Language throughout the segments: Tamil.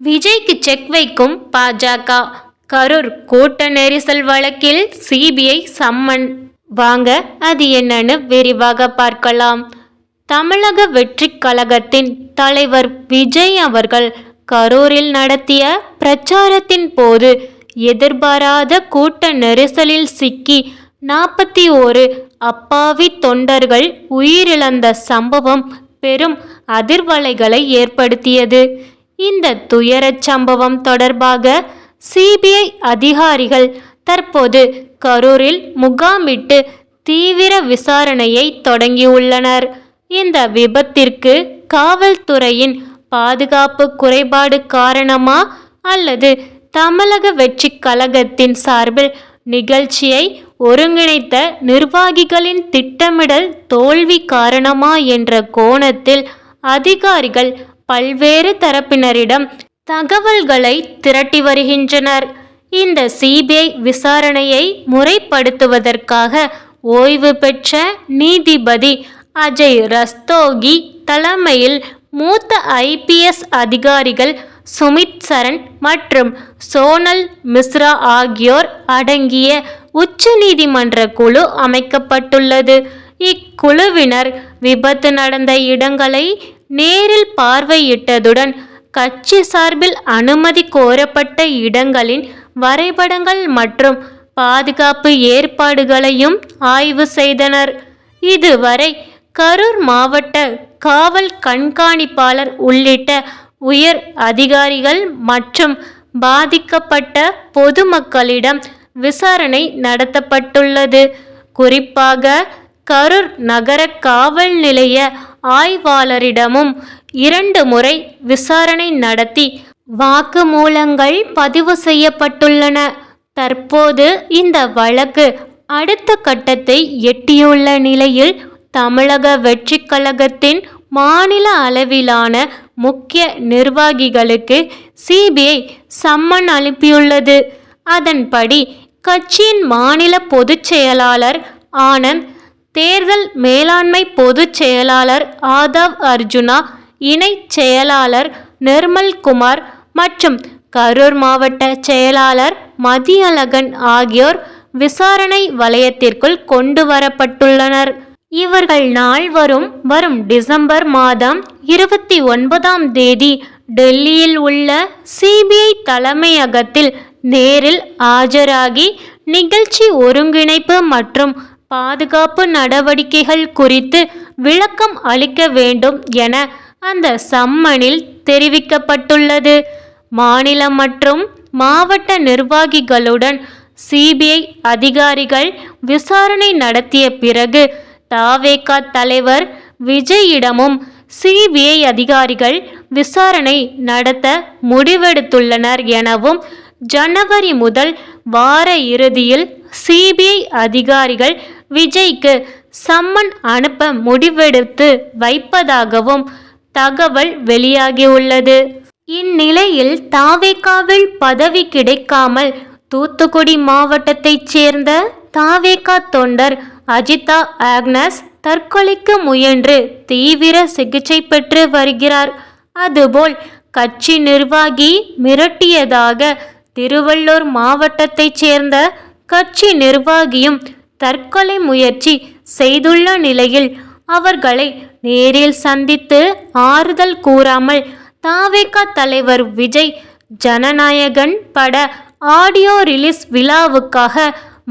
விஜய்க்கு செக் வைக்கும் பாஜக. கரூர் கூட்ட நெரிசல் வழக்கில் சிபிஐ சம்மன். வாங்க அது என்னன்னு விரிவாக பார்க்கலாம். தமிழக வெற்றி கழகத்தின் தலைவர் விஜய் அவர்கள் கரூரில் நடத்திய பிரச்சாரத்தின் போது எதிர்பாராத கூட்ட நெரிசலில் சிக்கி நாற்பத்தி ஓரு அப்பாவி தொண்டர்கள் உயிரிழந்த சம்பவம் பெரும் அதிர்வலைகளை ஏற்படுத்தியது. இந்த துயரச் சம்பவம் தொடர்பாக சிபிஐ அதிகாரிகள் தற்போது கரூரில் முகாமிட்டு தீவிர விசாரணையை தொடங்கியுள்ளனர். இந்த விபத்திற்கு காவல்துறையின் பாதுகாப்பு குறைபாடு காரணமா அல்லது தமிழக வெற்றி கழகத்தின் சார்பில் நிகழ்ச்சியை ஒருங்கிணைத்த நிர்வாகிகளின் திட்டமிடல் தோல்வி காரணமா என்ற கோணத்தில் அதிகாரிகள் பல்வேறு தரப்பினரிடம் தகவல்களை திரட்டி வருகின்றனர். இந்த சிபிஐ விசாரணையை முறைப்படுத்துவதற்காக ஓய்வு பெற்ற நீதிபதி அஜய் ரஸ்தோகி தலைமையில் மூத்த ஐபிஎஸ் அதிகாரிகள் சுமித் சரண் மற்றும் சோனல் மிஸ்ரா ஆகியோர் அடங்கிய உச்சநீதிமன்ற குழு அமைக்கப்பட்டுள்ளது. இக்குழுவினர் விபத்து நடந்த இடங்களை நேரில் பார்வையிட்டதுடன் கட்சி சார்பில் அனுமதி கோரப்பட்ட இடங்களின் வரைபடங்கள் மற்றும் பாதுகாப்பு ஏற்பாடுகளையும் ஆய்வு செய்தனர். இதுவரை கரூர் மாவட்ட காவல் கண்காணிப்பாளர் உள்ளிட்ட உயர் அதிகாரிகள் மற்றும் பாதிக்கப்பட்ட பொதுமக்களிடம் விசாரணை நடத்தப்பட்டுள்ளது. குறிப்பாக கரூர் நகர காவல் நிலைய ஆய்வாளரிடமும் இரண்டு முறை விசாரணை நடத்தி வாக்குமூலங்கள் பதிவு செய்யப்பட்டுள்ளன. தற்போது இந்த வழக்கு அடுத்த கட்டத்தை எட்டியுள்ள நிலையில் தமிழக வெற்றிக் கழகத்தின் மாநில அளவிலான முக்கிய நிர்வாகிகளுக்கு சிபிஐ சம்மன் அனுப்பியுள்ளது. அதன்படி கட்சியின் மாநில பொதுச் செயலாளர் ஆனந்த் தேர்தல் மேலாண்மை பொதுச் செயலாளர் ஆதவ் அர்ஜுனா இணை செயலாளர் நிர்மல் குமார் மற்றும் கரூர் மாவட்ட செயலாளர் மதியழகன் ஆகியோர் விசாரணை வலயத்திற்குள் கொண்டு வரப்பட்டுள்ளனர். இவர்கள் நால்வரும் வரும் டிசம்பர் மாதம் இருபத்தி ஒன்பதாம் தேதி டெல்லியில் உள்ள சிபிஐ தலைமையகத்தில் நேரில் ஆஜராகி நிகழ்ச்சி ஒருங்கிணைப்பு மற்றும் பாதுகாப்பு நடவடிக்கைகள் குறித்து விளக்கம் அளிக்க வேண்டும் என அந்த சம்மனில் தெரிவிக்கப்பட்டுள்ளது. மாநில மற்றும் மாவட்ட நிர்வாகிகளுடன் சிபிஐ அதிகாரிகள் விசாரணை நடத்திய பிறகு தாவேகா தலைவர் விஜயிடமும் சிபிஐ அதிகாரிகள் விசாரணை நடத்த முடிவெடுத்துள்ளனர் எனவும் ஜனவரி முதல் வார இறுதியில் சிபிஐ அதிகாரிகள் விஜய்க்கு சம்மன் அனுப்ப முடிவெடுத்து வைப்பதாகவும் தகவல் வெளியாகியுள்ளது. இந்நிலையில் தாவேகாவில் பதவி கிடைக்காமல் தூத்துக்குடி மாவட்டத்தைச் சேர்ந்த தாவேகா தொண்டர் அஜிதா ஆக்னஸ் தற்கொலைக்கு முயன்று தீவிர சிகிச்சை பெற்று வருகிறார். அதுபோல் கட்சி நிர்வாகி மிரட்டியதாக திருவள்ளூர் மாவட்டத்தைச் சேர்ந்த கட்சி நிர்வாகியும் தற்கொலை முயற்சி செய்துள்ள நிலையில் அவர்களை நேரில் சந்தித்து ஆறுதல் கூறாமல் தாவேக தலைவர் விஜய் ஜனநாயகன் பட ஆடியோ ரிலீஸ் விழாவுக்காக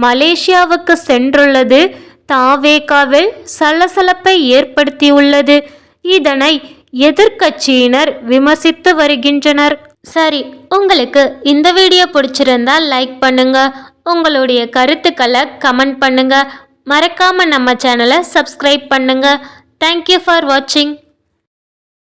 மலேசியாவுக்கு சென்றுள்ளது. தாவேகாவில் சலசலப்பை ஏற்படுத்தியுள்ளது. இதனை எதிர்க்கட்சியினர் விமர்சித்து வருகின்றனர். சரி உங்களுக்கு இந்த வீடியோ பிடிச்சிருந்தா லைக் பண்ணுங்க. உங்களுடைய கருத்துக்களை கமெண்ட் பண்ணுங்கள் மறக்காமல் நம்ம சேனலை சப்ஸ்கிரைப் பண்ணுங்கள் தேங்க்யூ ஃபார் வாட்சிங்